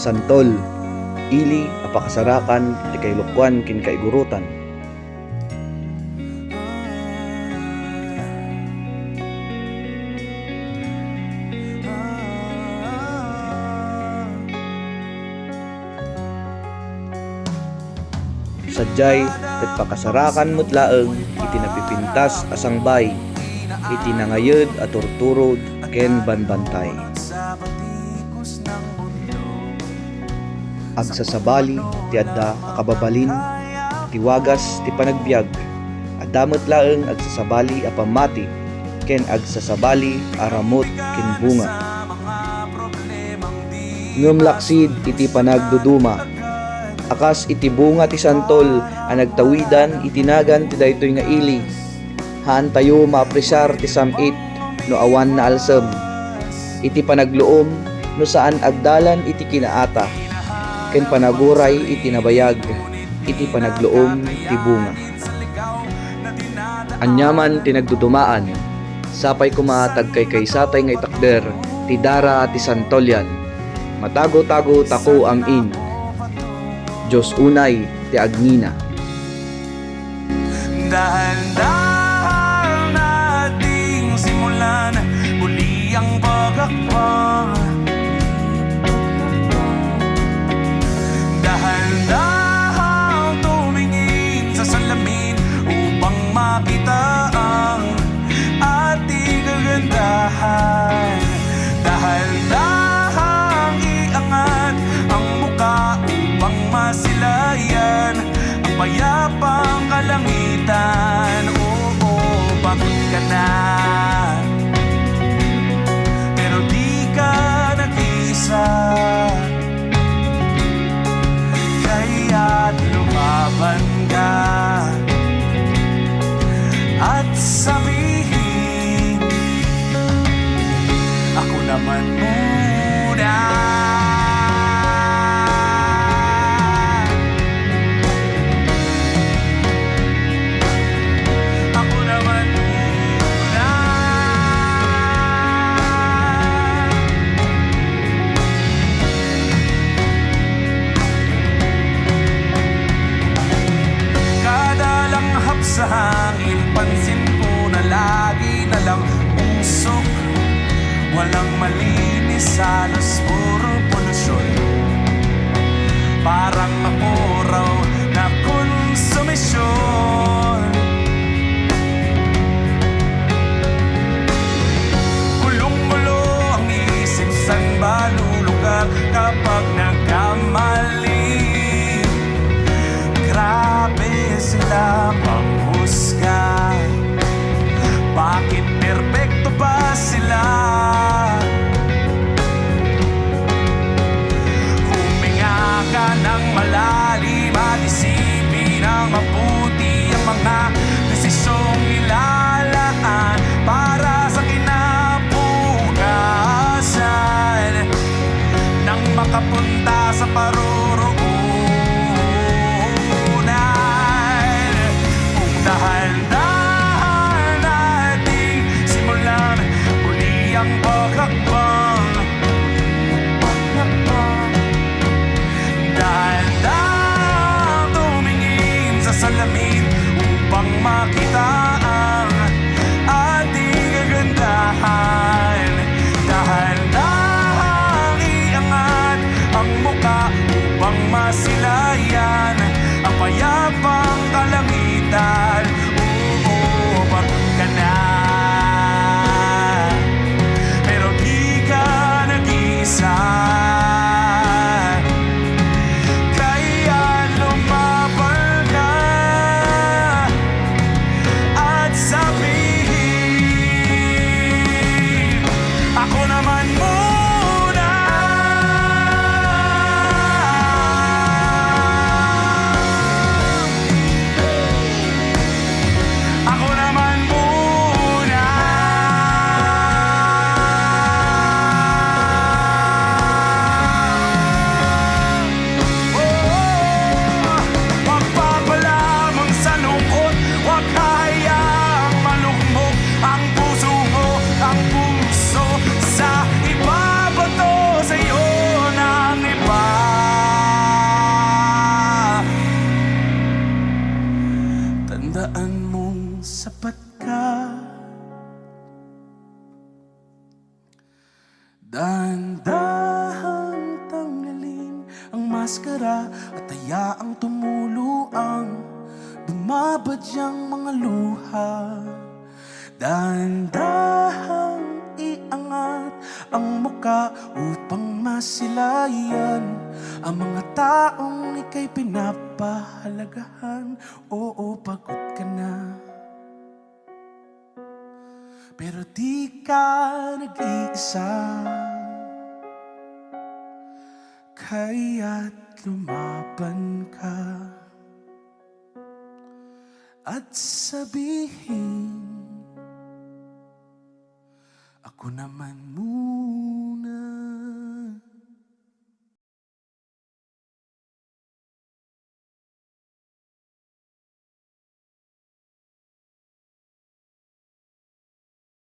Santol, ili apakasarakan ti kay lukwan kin kaigurutan. Sadyay, ket pakasarakan mo't laeng iti napipintas asang bay, iti nangayed at turturod ken banbantay. Agsasabali ti adda akababalin, ti wagas ti panagbiag, adamot laeng agsasabali a pamati, ken agsasabali aramot ken bunga. Ngem laksid iti panagduduma, akas iti bunga ti santol a nagtawidan itinagan ti daytoy nga ili. Haan tayo maapresar ti samit no awan na alsem. Iti panagluom no saan agdalan iti kinaata. Ken panaguray iti nabayag iti panagluom ti bunga. Anyaman ti nagdudumaan sapay kumatag kay kaysatay nga itakder ti dara ti santolyan. Matago-tago tako am in. Diyos unay ti agnina. Dahan-dahan Walang malinis Halos puro polusyon. Parang ako raw salamin upang makita ang ating kagandahan. Dahan-dahang iangat ang muka upang masilayan ang payapang kalangitan Umuupat ka na. Dahan-dahang tanggalin ang maskara at hayaang tumulo ang bumabadyang mga luha. Dahan-dahang iangat ang muka upang masilayan ang mga taong ika'y pinapahalagahan. Oo, pagod ka na. Pero di ka nag-iisa. Kaya't lumaban ka. At sabihin Ako naman muna